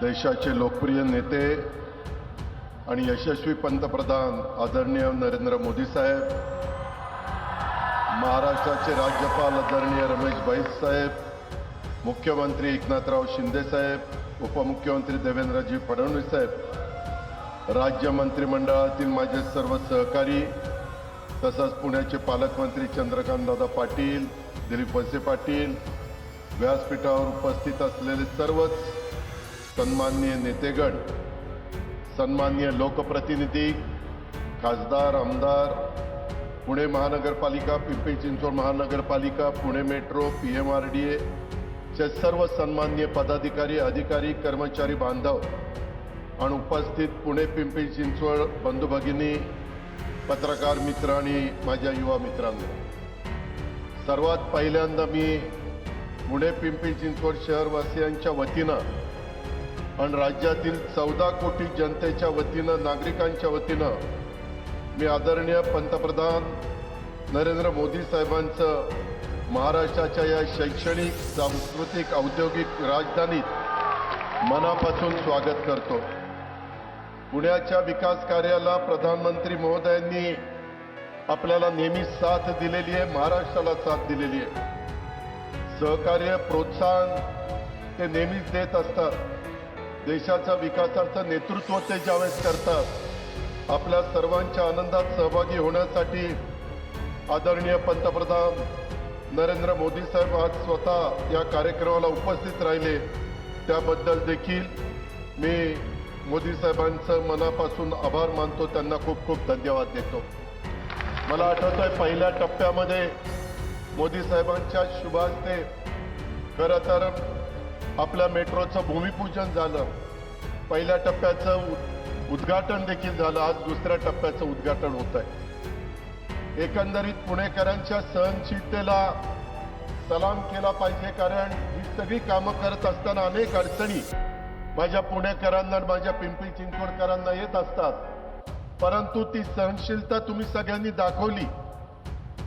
देशाचे लोकप्रिय नेते आणि यशस्वी पंतप्रधान आदरणीय नरेंद्र मोदी साहेब महाराष्ट्राचे राज्यपाल आदरणीय रमेश बैस साहेब मुख्यमंत्री एकनाथराव शिंदे साहेब उपमुख्यमंत्री देवेंद्रजी फडणवीस साहेब राज्य मंत्रिमंडळातील माझे सर्व सहकारी तसंच पुण्याचे पालकमंत्री चंद्रकांतदादा पाटील दिलीप वळसे पाटील व्यासपीठावर उपस्थित असलेले सर्वच सन्मान्य नेतेगण सन्मान्य लोकप्रतिनिधी खासदार आमदार पुणे महानगरपालिका पिंपरी चिंचवड महानगरपालिका Pune metro P M R D चे सर्व सन्मान्य पदाधिकारी अधिकारी कर्मचारी बांधव आणि उपस्थित पुणे पिंपरी चिंचवड बंधू भगिनी पत्रकार मित्र आणि माझ्या युवा मित्रांनो. सर्वात पहिल्यांदा मी पुणे पिंपरी चिंचवड शहरवासियांच्या वतीनं आणि राज्यातील चौदा कोटी जनतेच्या वतीनं नागरिकांच्या वतीनं मी आदरणीय पंतप्रधान नरेंद्र मोदी साहेबांचं महाराष्ट्राच्या या शैक्षणिक सांस्कृतिक औद्योगिक राजधानीत मनापासून स्वागत करतो. पुण्याच्या विकास कार्याला प्रधानमंत्री महोदयांनी आपल्याला नेहमी साथ दिलेली आहे महाराष्ट्राला साथ दिलेली आहे. सहकार्य प्रोत्साहन ते नेहमीच देत असतात. देशाच्या विकासाचं नेतृत्व ते ज्यावेळेस करतात आपल्या सर्वांच्या आनंदात सहभागी होण्यासाठी आदरणीय पंतप्रधान नरेंद्र मोदी साहेब आज स्वतः या कार्यक्रमाला उपस्थित राहिले. त्याबद्दल देखील मी मोदी साहेबांचं मनापासून आभार मानतो. त्यांना खूप खूप धन्यवाद देतो. मला आठवत आहे पहिल्या टप्प्यामध्ये मोदी साहेबांच्या शुभास्ते खरं तर आपल्या मेट्रोचं भूमिपूजन झालं. पहिल्या टप्प्याचं उद- उद्घाटन देखील झालं. आज दुसऱ्या टप्प्याचं उद्घाटन होत आहे एकंदरीत पुणेकरांच्या सहनशीलतेला सलाम केला पाहिजे कारण ही सगळी कामं करत असताना अनेक अडचणी माझ्या पुणेकरांना माझ्या पिंपरी चिंचवडकरांना येत असतात. परंतु ती सहनशीलता तुम्ही सगळ्यांनी दाखवली.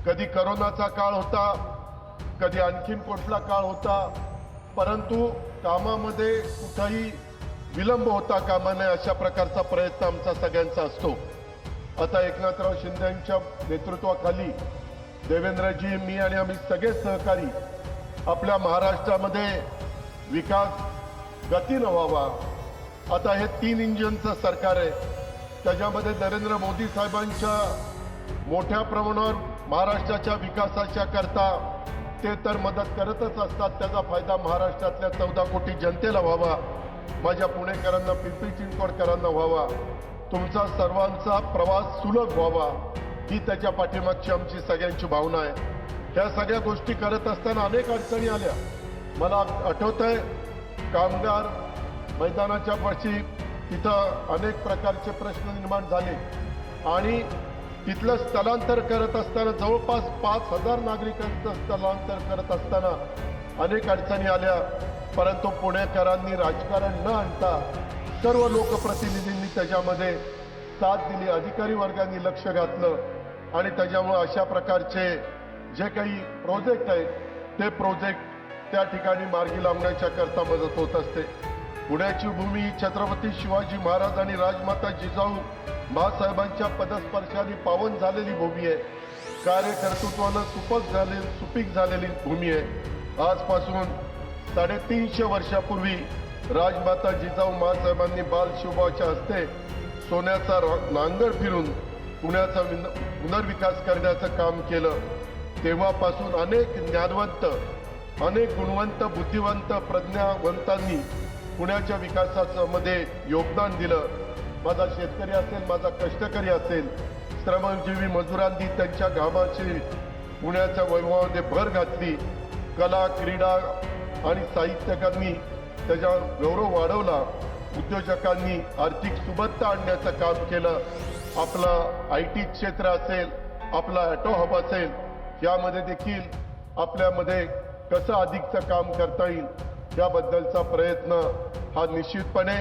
कधी करोनाचा काळ होता कधी आणखीन कुठला काळ होता परंतु कामामध्ये कुठंही विलंब होता कामा नये अशा प्रकारचा प्रयत्न आमचा सगळ्यांचा असतो. आता एकनाथराव शिंदे यांच्या नेतृत्वाखाली देवेंद्रजी मी आणि आम्ही सगळे सहकारी आपल्या महाराष्ट्रामध्ये विकास गतीनं व्हावा. आता हे तीन इंजिनचं सरकार आहे. त्याच्यामध्ये नरेंद्र मोदी साहेबांच्या मोठ्या प्रमाणावर महाराष्ट्राच्या विकासाच्या करता ते तर मदत करतच असतात. त्याचा फायदा महाराष्ट्रातल्या चौदा कोटी जनतेला व्हावा. माझ्या पुणेकरांना पिंपरी चिंचवडकरांना व्हावा. तुमचा सर्वांचा प्रवास सुलभ व्हावा. ही त्याच्या पाठीमागची आमची सगळ्यांची भावना आहे. ह्या सगळ्या गोष्टी करत असताना अनेक अडचणी आल्या. मला आठवत आहे कामगार मैदानाच्या पाशी तिथं अनेक प्रकारचे प्रश्न निर्माण झाले. आणि तिथलं स्थलांतर करत असताना जवळपास पाच हजार नागरिकांचं स्थलांतर करत असताना अनेक अडचणी आल्या. परंतु पुणेकरांनी राजकारण न आणता सर्व लोकप्रतिनिधींनी त्याच्यामध्ये साथ दिली अधिकारी वर्गांनी लक्ष घातलं. आणि त्याच्यामुळे अशा प्रकारचे जे काही प्रोजेक्ट आहेत ते प्रोजेक्ट त्या ठिकाणी मार्गी लावण्याच्या करता मदत होत असते. पुण्याची भूमी ही छत्रपती शिवाजी महाराज आणि राजमाता जिजाऊ बाळासाहेबांच्या पदस्पर्शाने पावन झालेली भूमी आहे. कार्यकर्तृत्वानं सुपक झाले सुपीक झालेली भूमी आहे. आजपासून साडेतीनशे वर्षापूर्वी राजमाता जिजाऊ महासाहेबांनी बाल शिवबाच्या हस्ते सोन्याचा नांगर फिरून पुण्याचा विन- पुनर्विकास करण्याचं काम केलं. तेव्हापासून अनेक ज्ञानवंत अनेक गुणवंत बुद्धिवंत प्रज्ञावंतांनी पुण्याच्या विकासामध्ये योगदान दिलं. माझा शेतकरी असेल माझा कष्टकरी असेल श्रमजीवी मजुरांनी त्यांच्या घामाची पुण्याच्या वैभवामध्ये भर घातली. कला क्रीडा आणि साहित्यकांनी त्याच्यावर गौरव वाढवला. उद्योजकांनी आर्थिक सुबत्ता आणण्याचं काम केलं. आपलं आय टी क्षेत्र असेल आपला ॲटो हब असेल यामध्ये देखील आपल्यामध्ये कसं अधिकचं काम करता येईल त्याबद्दलचा प्रयत्न हा निश्चितपणे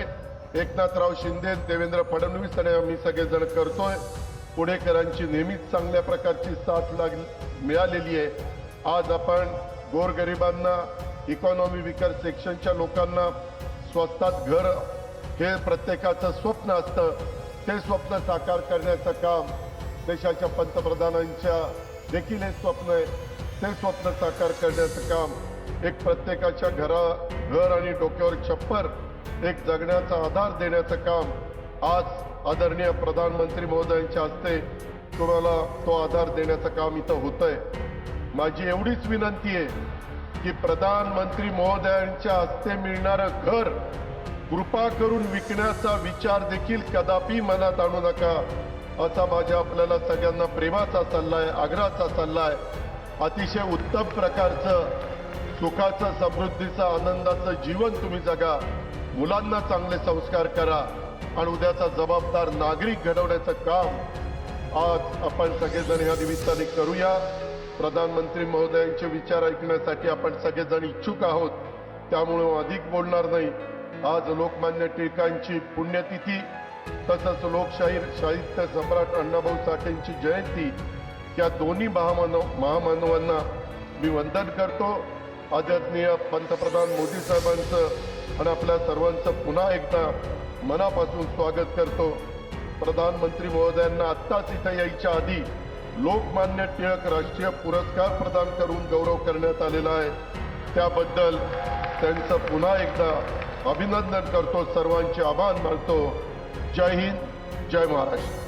एकनाथराव शिंदे देवेंद्र फडणवीस आणि आम्ही सगळेजण करतोय. पुणेकरांची नेहमीच चांगल्या प्रकारची साथ लाग मिळालेली आहे. आज आपण गोरगरिबांना इकॉनॉमी विकर सेक्शनच्या लोकांना स्वस्तात घर हे प्रत्येकाचं स्वप्न असतं. ते स्वप्न साकार करण्याचं काम देशाच्या पंतप्रधानांच्या देखील हे स्वप्न आहे. ते स्वप्न साकार करण्याचं काम एक प्रत्येकाच्या घरा घर आणि डोक्यावर छप्पर एक जगण्याचा आधार देण्याचं काम आज आदरणीय प्रधानमंत्री महोदयांच्या हस्ते तुम्हाला तो आधार देण्याचं काम इथं होतंय. माझी एवढीच विनंती आहे की प्रधानमंत्री महोदयांच्या हस्ते मिळणारं घर कृपा करून विकण्याचा विचार देखील कदापि मनात आणू नका असा माझ्या आपल्याला सगळ्यांना प्रेमाचा सल्ला आहे आग्रहाचा सल्ला आहे. अतिशय उत्तम प्रकारचं सुखाचं समृद्धीचं आनंदाचं जीवन तुम्ही जगा. मुलांना चांगले संस्कार करा आणि उद्याचा जबाबदार नागरिक घडवण्याचं काम आज आपण सगळेजण या निमित्ताने करूया. प्रधानमंत्री महोदयांचे विचार ऐकण्यासाठी आपण सगळेजण इच्छुक आहोत. त्यामुळे अधिक बोलणार नाही. आज लोकमान्य टिळकांची पुण्यतिथी तसंच लोकशाहीर साहित्य सम्राट अण्णाभाऊ साठेंची जयंती. या दोन्ही महामानव महामानवांना मी वंदन करतो. आदरणीय पंतप्रधान मोदी साहेबांचं आणि आपल्या सर्वांचं पुन्हा एकदा मनापासून स्वागत करतो. प्रधानमंत्री महोदयांना आत्ताच इथं यायच्या आधी लोकमान्य टिळक राष्ट्रीय पुरस्कार प्रदान करून गौरव करण्यात आलेला आहे. त्याबद्दल त्यांचं पुन्हा एकदा अभिनंदन करतो. सर्वांचे आभार मानतो. जय हिंद जय महाराष्ट्र.